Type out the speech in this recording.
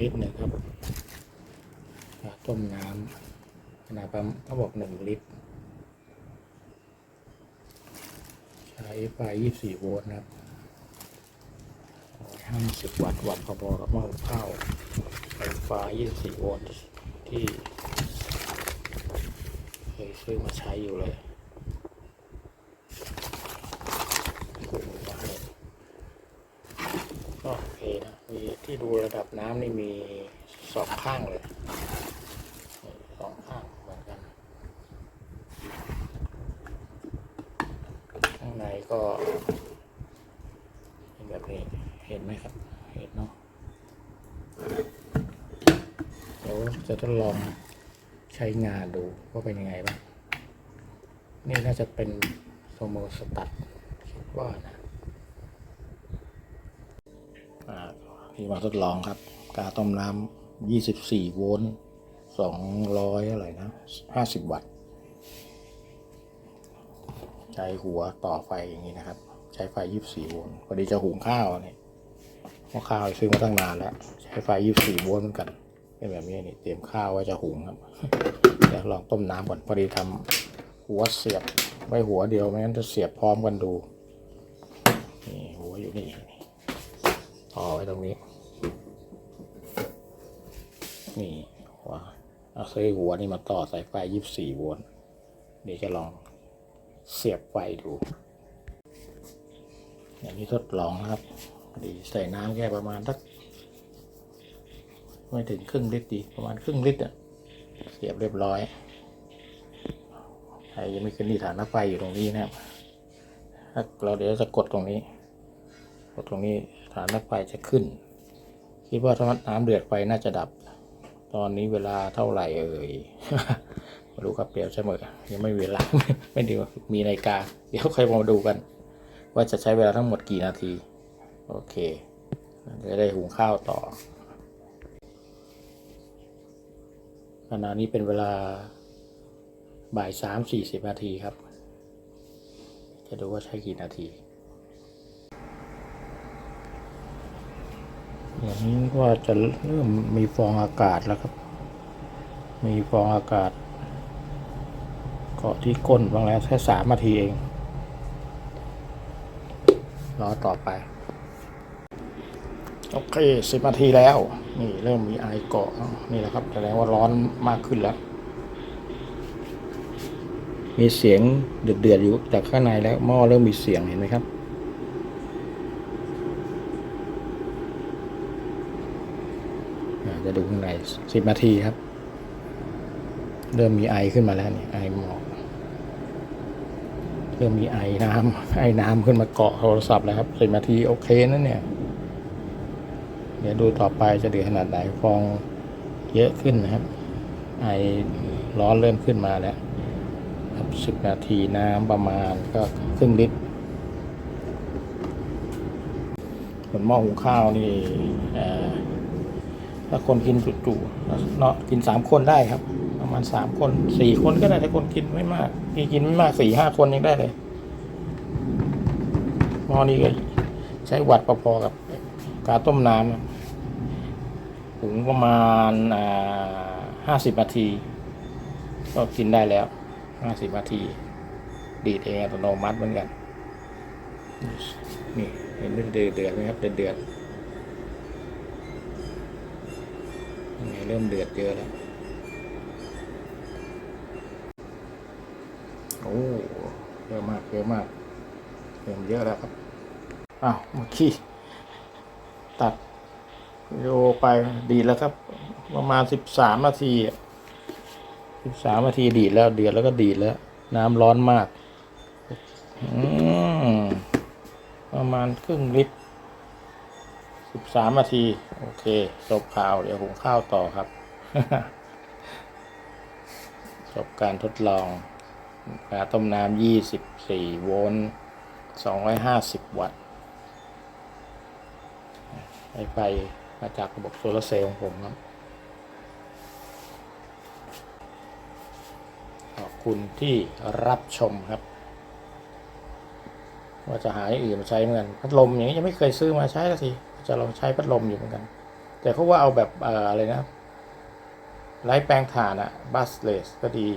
ลิตรนะครับต้มน้ำขนาดประมาณเขาบอกหนึ่งลิตร ใช้ไฟ24โวลต์นะครับ50วัตต์วัตต์พอๆกับหม้อหุงข้าวไฟฟ้า24โวลต์ที่เคยซื้อมาใช้อยู่เลยโอ้โหว้าวก็โอเคนะ มีที่ดู ระดับน้ำนี่มีสองข้างเลยสองข้างเหมือนกัน ข้างในก็เป็นแบบนี้เห็นไหมครับ เห็นเนาะเดี๋ยวจะทดลองใช้งานดูว่าเป็นยังไงบ้าง นี่น่าจะเป็นโซโมสตัดคิดว่านะอ่า ที่มาทดลองครับ กาต้มน้ำ24 โวลต์200 อะไรนะ 50 วัตต์ ใช้หัวต่อไฟอย่างนี้นะครับ ใช้ไฟ 24 โวลต์พอดีจะหุงข้าวนี่หม้อข้าวซื้อมาตั้งนานแล้ว ใช้ไฟ 24 โวลต์เหมือนกันเป็นแบบนี้นี่เตรียมข้าวไว้จะหุงครับเดี๋ยวลองต้มน้ำก่อนพอดีทำหัวเสียบไว้หัวเดียวไม่งั้นจะเสียบพร้อมกันดูนี่หัวอยู่นี่ต่อไว้ตรงนี้ นี่หัวเอาซื้อหัวนี่มาต่อสายไฟ24โวลต์เดี๋ยวจะลองเสียบไฟดูอย่างนี้ทดลองนะครับดีใส่น้ำแค่ประมาณสักไม่ถึงครึ่งลิตรดีประมาณครึ่งลิตรอะเสียบเรียบร้อยไอ้ยังไม่ขึ้นที่ฐานไฟอยู่ตรงนี้นะครับถ้าเราเดี๋ยวจะกดตรงนี้ กดตรงนี้ฐานไฟจะขึ้น คิดว่าถ้าน้ำเดือดไฟน่าจะดับ ตอนนี้เวลาเท่าไหร่เอ่ยมาดูครับเปรียบเสมอยังไม่มีเวลาไม่ดีว่ามีนาฬิกา เดี๋ยวค่อยมาดูกัน ว่าจะใช้เวลาทั้งหมดกี่นาที โอเคจะได้หุงข้าวต่อขณะนี้เป็นเวลาบ่ายสามสี่สิบนาทีครับ จะดูว่าใช้กี่นาที อย่างนี้ก็จะเริ่มมีฟองอากาศแล้วครับ มีฟองอากาศ เกาะที่ก้นบางแล้วแค่สามนาทีเอง รอต่อไป โอเคสิบนาทีแล้ว นี่เริ่มมีไอเกาะนี่แหละครับแสดงว่าร้อนมากขึ้นแล้ว มีเสียงเดือดๆอยู่จากข้างในแล้วหม้อเริ่มมีเสียงเห็นไหมครับ อ่า จะดูข้างในสิบนาทีครับ เริ่มมีไอขึ้นมาแล้วนี่ไอหมอกเริ่มมีไอน้ำไอน้ำขึ้นมาเกาะโทรศัพท์แล้วครับสิบนาทีโอเคนั่นเนี่ยเดี๋ยวดูต่อไปจะเดือดขนาดไหนฟองเยอะขึ้นนะครับ ไอร้อนเริ่มขึ้นมาแล้วครับสิบนาทีน้ำประมาณก็ครึ่งลิตรส่วนหม้อหุงข้าวนี่อ ถ้าคนกินจุๆเนาะกินสามคนได้ครับ ประมาณสามคนสี่คนก็ได้ถ้าคนกินไม่มากที่กินไม่มากสี่ห้าคนยังได้เลยหม้อนี้ก็ใช้วัดพอๆกับกาต้มน้ำหุงประมาณห้าสิบนาที ก็กินได้แล้วห้าสิบนาที ดีดเองอัตโนมัติเหมือนกัน นี่เห็นเดือดเดือดๆไหมครับเดือดเดือดๆ ยังไง เริ่มเดือดเยอะแล้ว โอ้เยอะมากเยอะมากเริ่มเยอะแล้วครับอ้าวเมื่อกี้ตัดวิดีโอไปดีแล้วครับ ประมาณสิบสามนาทีสิบสามนาทีดีแล้วเดือดแล้วก็ดีแล้ว น้ำร้อนมากอืมประมาณครึ่งลิตร สิบสามนาที โอเคจบข่าว เดี๋ยวหุงข้าวต่อครับ จบการทดลองกาต้มน้ำยี่สิบสี่โวลต์สองร้อยห้าสิบวัตต์ไฟไฟมาจากระบบโซลาเซลล์ของผมครับ ขอบคุณที่รับชมครับ ว่าจะหาอย่างอื่นมาใช้เหมือนกันพัดลมอย่างนี้ยังไม่เคยซื้อมาใช้สักที จะลองใช้พัดลมอยู่เหมือนกัน แต่เขาว่าเอาแบบออะไรนะไร้แปลงฐานอะบัสเลสก็ดี